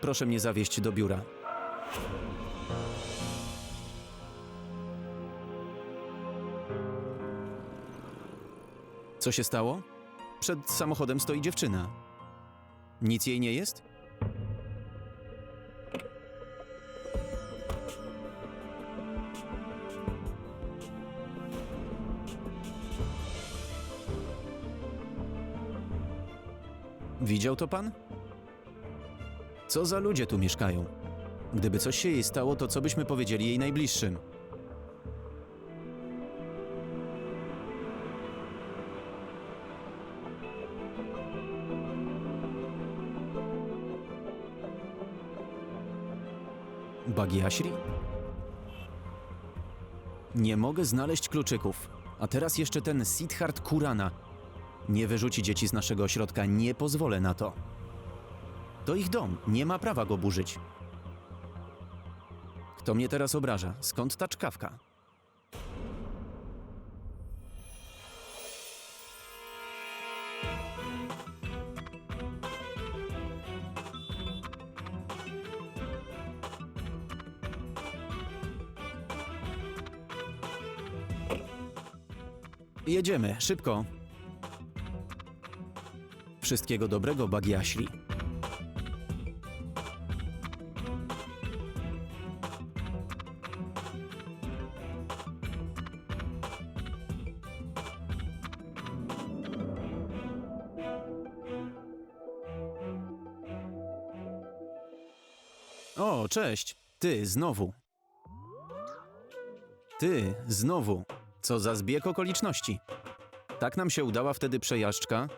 Proszę mnie zawieźć do biura. Co się stało? Przed samochodem stoi dziewczyna. Nic jej nie jest? Widział to pan? Co za ludzie tu mieszkają? Gdyby coś się jej stało, to co byśmy powiedzieli jej najbliższym? Bagiashri? Nie mogę znaleźć kluczyków. A teraz jeszcze ten Siddhart Kurana. Nie wyrzuci dzieci z naszego ośrodka, nie pozwolę na to. To ich dom, nie ma prawa go burzyć. Kto mnie teraz obraża? Skąd ta czkawka? Jedziemy, szybko. Wszystkiego dobrego, Bagiashri. O, cześć. Ty, znowu. Ty, znowu. Co za zbieg okoliczności. Tak nam się udała wtedy przejażdżka.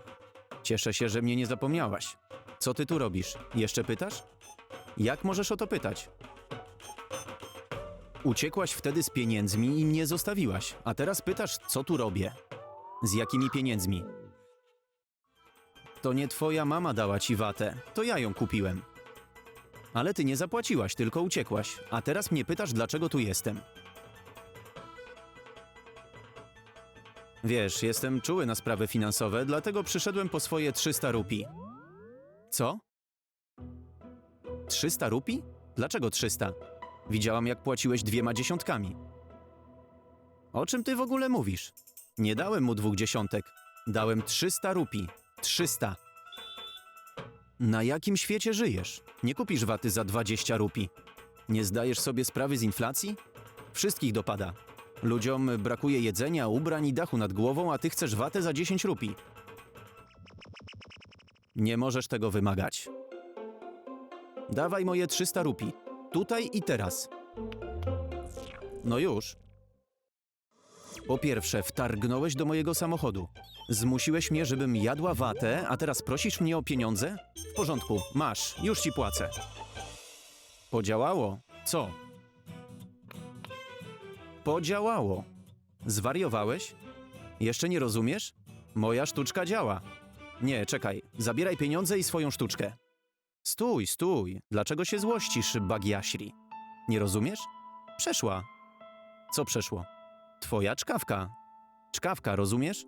Cieszę się, że mnie nie zapomniałaś. Co ty tu robisz? Jeszcze pytasz? Jak możesz o to pytać? Uciekłaś wtedy z pieniędzmi i mnie zostawiłaś, a teraz pytasz, co tu robię? Z jakimi pieniędzmi? To nie twoja mama dała ci watę, to ja ją kupiłem. Ale ty nie zapłaciłaś, tylko uciekłaś, a teraz mnie pytasz, dlaczego tu jestem. Wiesz, jestem czuły na sprawy finansowe, dlatego przyszedłem po swoje 300 rupi. Co? 300 rupi? Dlaczego 300? Widziałam, jak płaciłeś dwiema dziesiątkami. O czym ty w ogóle mówisz? Nie dałem mu dwóch dziesiątek. Dałem 300 rupi. 300. Na jakim świecie żyjesz? Nie kupisz waty za 20 rupi. Nie zdajesz sobie sprawy z inflacji? Wszystkich dopada. Ludziom brakuje jedzenia, ubrań i dachu nad głową, a ty chcesz watę za 10 rupi. Nie możesz tego wymagać. Dawaj moje 300 rupi. Tutaj i teraz. No już. Po pierwsze, wtargnąłeś do mojego samochodu. Zmusiłeś mnie, żebym jadła watę, a teraz prosisz mnie o pieniądze? W porządku, masz, już ci płacę. Podziałało. Co? Podziałało. Zwariowałeś? Jeszcze nie rozumiesz? Moja sztuczka działa. Nie, czekaj, zabieraj pieniądze i swoją sztuczkę. Stój, stój. Dlaczego się złościsz, Bagiashri? Nie rozumiesz? Przeszła. Co przeszło? Twoja czkawka. Czkawka, rozumiesz?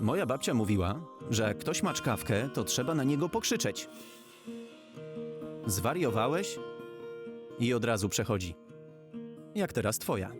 Moja babcia mówiła, że jak ktoś ma czkawkę, to trzeba na niego pokrzyczeć. Zwariowałeś? I od razu przechodzi. Jak teraz twoja.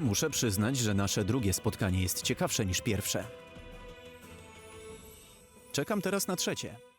Muszę przyznać, że nasze drugie spotkanie jest ciekawsze niż pierwsze. Czekam teraz na trzecie.